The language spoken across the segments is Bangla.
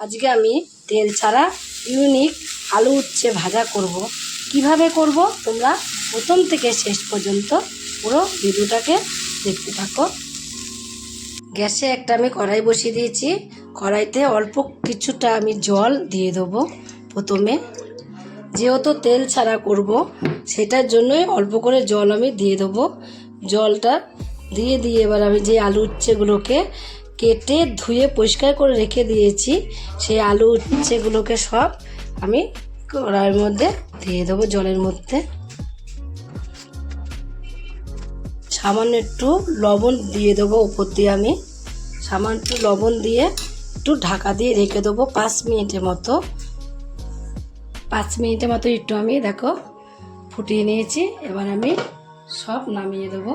আজকে আমি তেল ছাড়া ইউনিক আলু উচ্ছে ভাজা করব। কীভাবে করব? তোমরা প্রথম থেকে শেষ পর্যন্ত পুরো ভিডিওটাকে দেখতে থাকো। গ্যাসে একটা আমি কড়াই বসিয়ে দিয়েছি। কড়াইতে অল্প কিছুটা আমি জল দিয়ে দেবো প্রথমে। যেহেতু তেল ছাড়া করব, সেটার জন্যই অল্প করে জল আমি দিয়ে দেবো। জলটা দিয়ে দিয়ে এবার আমি যে আলু উচ্ছেগুলোকে কেটে ধুয়ে পরিষ্কার করে রেখে দিয়েছি। সেই আলু উচ্ছেগুলোকে সব আমি কড়াইয়ের মধ্যে দিয়ে দেবো জলের মধ্যে। সামান্য একটু লবণ দিয়ে দেবো উপর দিয়ে আমি। সামান্য একটু লবণ দিয়ে একটু ঢাকা দিয়ে রেখে দেবো পাঁচ মিনিটের মতো। পাঁচ মিনিটের মতো একটু আমি দেখো ফুটিয়ে নিয়েছি। এবার আমি সব নামিয়ে দেবো।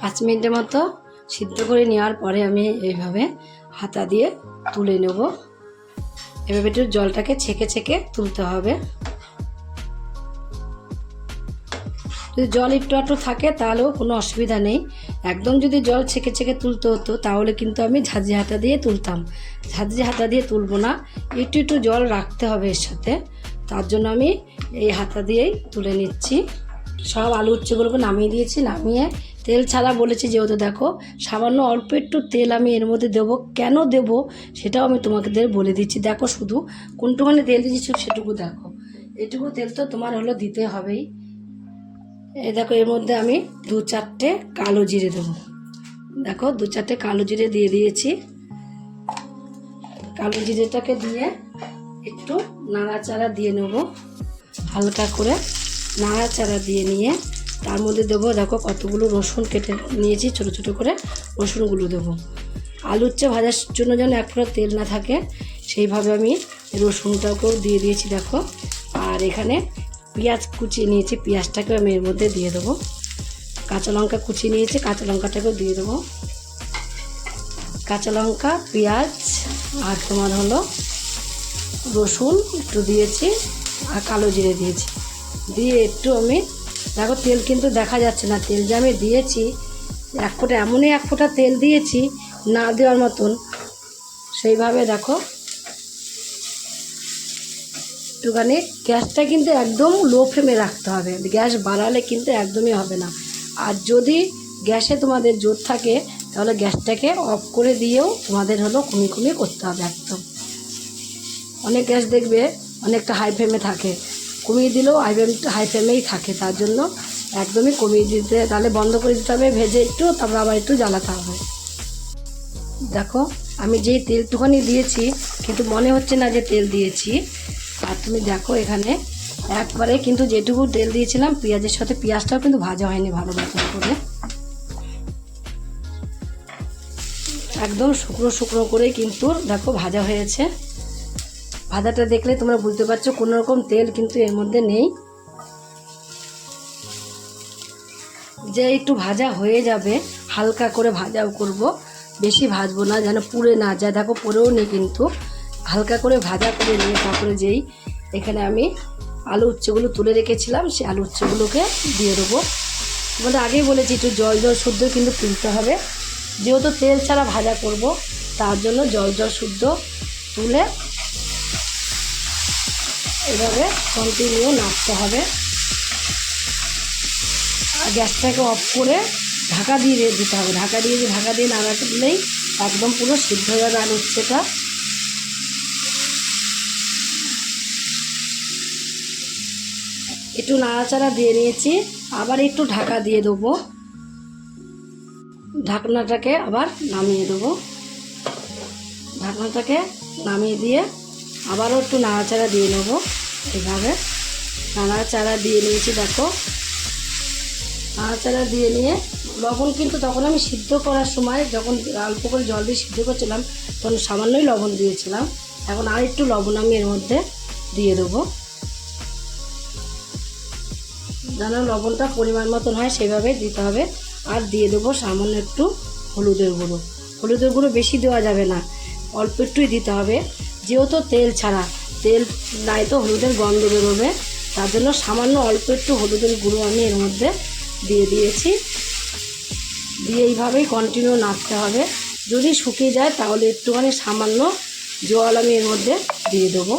পাঁচ মিনিটের মতো সিদ্ধ করে নেওয়ার পরে আমি এইভাবে হাতা দিয়ে তুলে নেব। এভাবে একটু জলটাকে ছেঁকে ছেঁকে তুলতে হবে। যদি জল একটু একটু থাকে তাহলেও কোনো অসুবিধা নেই। একদম যদি জল ছেঁকে ছেঁকে তুলতে হতো তাহলে কিন্তু আমি ঝাঁঝি হাতা দিয়ে তুলতাম। ঝাঁঝি হাতা দিয়ে তুলবো না, একটু একটু জল রাখতে হবে এর সাথে। তার জন্য আমি এই হাতা দিয়েই তুলে নিচ্ছি। সব আলু উচ্ছেগুলোকে নামিয়ে দিয়েছি, নামিয়ে তেল ছাড়া বলেছি যেহেতু দেখো, সামান্য অল্প একটু তেল আমি এর মধ্যে দেবো। কেন দেবো? সেটাও আমি তোমাদের বলে দিচ্ছি। দেখো শুধু, কোনটুখানি তেল দিয়েছি সেটুকু দেখো। এটুকু তেল তো তোমার হলো দিতে হবেই। এই দেখো, এর মধ্যে আমি দু চারটে কালো জিরে দেবো। দেখো, দু চারটে কালো জিরে দিয়ে দিয়েছি। কালো জিরেটাকে দিয়ে একটু নাড়াচাড়া দিয়ে নেব। হালকা করে নাড়াচাড়া দিয়ে নিয়ে তার মধ্যে দেবো, দেখো কতগুলো রসুন কেটে নিয়েছি, ছোট ছোট করে রসুনগুলো দেবো। আলু উচ্ছে ভাজার জন্য যেন এক ফোঁটা তেল না থাকে, সেইভাবে আমি রসুনটাকেও দিয়ে দিয়েছি, দেখো। আর এখানে পেঁয়াজ কুচিয়ে নিয়েছি, পেঁয়াজটাকেও আমি এর মধ্যে দিয়ে দেবো। কাঁচা লঙ্কা কুচিয়ে নিয়েছি, কাঁচা লঙ্কাটাকেও দিয়ে দেবো। কাঁচা লঙ্কা, পেঁয়াজ আর তোমার হলো রসুন একটু দিয়েছি, আর কালো জিরে দিয়েছি। দিয়ে একটু আমি দেখো, তেল কিন্তু দেখা যাচ্ছে না। তেল যে আমি দিয়েছি, এক ফোঁটা, এমনই এক ফোঁটা তেল দিয়েছি না দেওয়ার মতন। সেইভাবে দেখো, একটুখানি গ্যাসটা কিন্তু একদম লো ফ্লেমে রাখতে হবে। গ্যাস বাড়ালে কিন্তু একদমই হবে না। আর যদি গ্যাসে তোমাদের জোর থাকে, তাহলে গ্যাসটাকে অফ করে দিয়েও তোমাদের হলো কমিয়ে কমিয়ে করতে হবে একদম। অনেক গ্যাস দেখবে অনেকটা হাই ফ্লেমে থাকে। কমিয়ে দিলেও ফ্লেম হাই ফ্লেমেই থাকে, তার জন্য একদমই কমিয়ে দিতে, তাহলে বন্ধ করে দিতে হবে, ভেজে একটু, তারপর আবার একটু জ্বালাতে হবে। দেখো, আমি যেই তেলটুখানি দিয়েছি, কিন্তু মনে হচ্ছে না যে তেল দিয়েছি। আর তুমি দেখো এখানে, একবারে কিন্তু যেটুকু তেল দিয়েছিলাম, পেঁয়াজের সাথে পেঁয়াজটাও কিন্তু ভাজা হয়নি ভালো মতন করে। একদম শুকনো শুকনো করে কিন্তু দেখো ভাজা হয়েছে। ভাজাটা দেখলে তোমরা বুঝতে পারছ কোনো রকম তেল কিন্তু এর মধ্যে নেই। যে একটু ভাজা হয়ে যাবে, হালকা করে ভাজাও করব। বেশি ভাজবো না, যেন পুড়ে না যায়। দেখো পুড়েও নেই কিন্তু। হালকা করে ভাজা করে নিয়ে তারপরে যেই এখানে আমি আলু উচ্ছেগুলো তুলে রেখেছিলাম সেই আলু উচ্ছেগুলোকে দিয়ে দেবো। তোমাদের আগেই বলেছি, একটু জল জল শুদ্ধ কিন্তু তুলতে হবে। যেহেতু তেল ছাড়া ভাজা করব, তার জন্য জল জল শুদ্ধ তুলে এভাবে কন্টিনিউ নাড়তে হবে। আর গ্যাসটাকে অফ করে ঢাকা দিয়ে দিতে হবে। ঢাকা দিয়ে ঢাকা দিয়ে নাড়াতে দিলেই একদম পুরো সিদ্ধ হয়ে যাবে আলু উচ্ছেটা একটু নাড়াচাড়া দিয়ে নিয়েছি, আবার একটু ঢাকা দিয়ে দেবো। ঢাকনাটাকে আবার নামিয়ে দেবো। ঢাকনাটাকে নামিয়ে দিয়ে আবারও একটু নাড়াচাড়া দিয়ে নেব। এভাবে নাড়াচাড়া দিয়ে নিয়েছি, দেখো। নাড়াচাড়া দিয়ে নিয়ে লবণ কিন্তু তখন আমি সিদ্ধ করার সময় যখন অল্প করে জল দিয়ে সিদ্ধ করছিলাম, তখন সামান্যই লবণ দিয়েছিলাম। এখন আর একটু লবণ আমি এর মধ্যে দিয়ে দেবো। যেন লবণটা পরিমাণ মতন হয় সেভাবে দিতে হবে। আর দিয়ে দেবো সামান্য একটু হলুদের গুঁড়ো। হলুদের গুঁড়ো বেশি দেওয়া যাবে না, অল্প একটুই দিতে হবে। যেহেতু তেল ছাড়া তেল নাই তো হলুদের গন্ধ বেরোবে। তার জন্য সামান্য অল্প একটু হলুদের গুঁড়ো আমি এর মধ্যে দিয়ে দিয়েছি। দিয়ে এইভাবেই কন্টিনিউ নাড়তে হবে। যদি শুকিয়ে যায় তাহলে একটুখানি সামান্য জল আমি এর মধ্যে দিয়ে দেবো।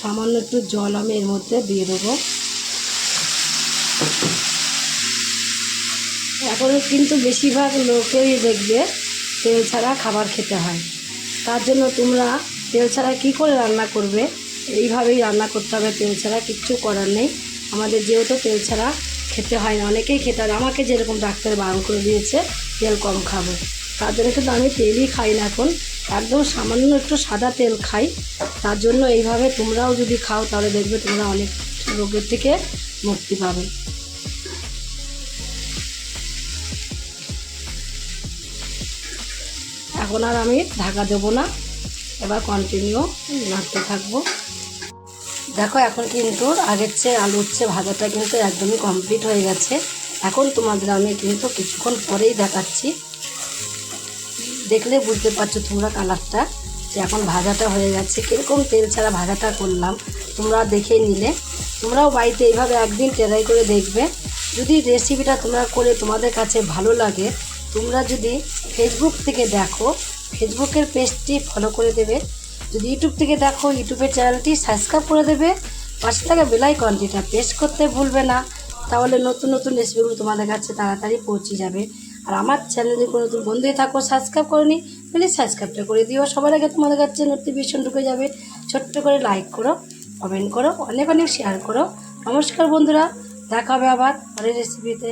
সামান্য একটু জল আমি এর মধ্যে দিয়ে দেবো। এখন কিন্তু বেশিরভাগ লোকেই দেখবে তেল ছাড়া খাবার খেতে হয়। তার জন্য তোমরা তেল ছাড়া কী করে রান্না করবে? এইভাবেই রান্না করতে হবে, তেল ছাড়া কিচ্ছু করার নেই। আমাদের যেহেতু তেল ছাড়া খেতে হয় না, অনেকেই খেতে হয় আমাকে যেরকম ডাক্তার বারণ করে দিয়েছে, তেল কম খাব। তার জন্য কিন্তু আমি তেলই খাই না এখন। একদম সামান্য একটু সাদা তেল খাই। তার জন্য এইভাবে তোমরাও যদি খাও, তাহলে দেখবে তোমরা অনেক রোগের থেকে মুক্তি পাবে। এখন আর আমি ঢাকা দেবো না। এবার কন্টিনিউ নাড়তে থাকব। দেখো, এখন কিন্তু আগের চেয়ে আলুর চেয়ে ভাজাটা কিন্তু একদমই কমপ্লিট হয়ে গেছে। এখন তোমাদের আমি কিন্তু কিছুক্ষণ পরেই দেখাচ্ছি। দেখলে বুঝতে পারছ তোমরা কালারটা, যে এখন ভাজাটা হয়ে গেছে। কীরকম তেল ছাড়া ভাজাটা করলাম, তোমরা দেখে নিলে। তোমরাও বাড়িতে এইভাবে একদিন ট্রাই করে দেখবে। যদি রেসিপিটা তোমরা করে তোমাদের কাছে ভালো লাগে, তোমরা যদি ফেসবুক থেকে দেখো ফেসবুকের পেজটি ফলো করে দেবে। যদি ইউটিউব থেকে দেখো, ইউটিউবের চ্যানেলটি সাবস্ক্রাইব করে দেবে। পাশে থাকা বেলাই কন্টিটা প্রেস করতে ভুলবে না। তাহলে নতুন নতুন রেসিপিগুলো তোমাদের কাছে তাড়াতাড়ি পৌঁছে যাবে। আর আমার চ্যানেলে কোনো নতুন বন্ধুই থাকো, সাবস্ক্রাইব করনি প্লিজ সাবস্ক্রাইবটা করে দিও। সবার আগে তোমাদের কাছে নোটিফিকেশন ঢুকে যাবে। ছোট্ট করে লাইক করো কমেন্ট করো, অনেক অনেক শেয়ার করো। নমস্কার বন্ধুরা, দেখা হবে আবার পরের রেসিপিতে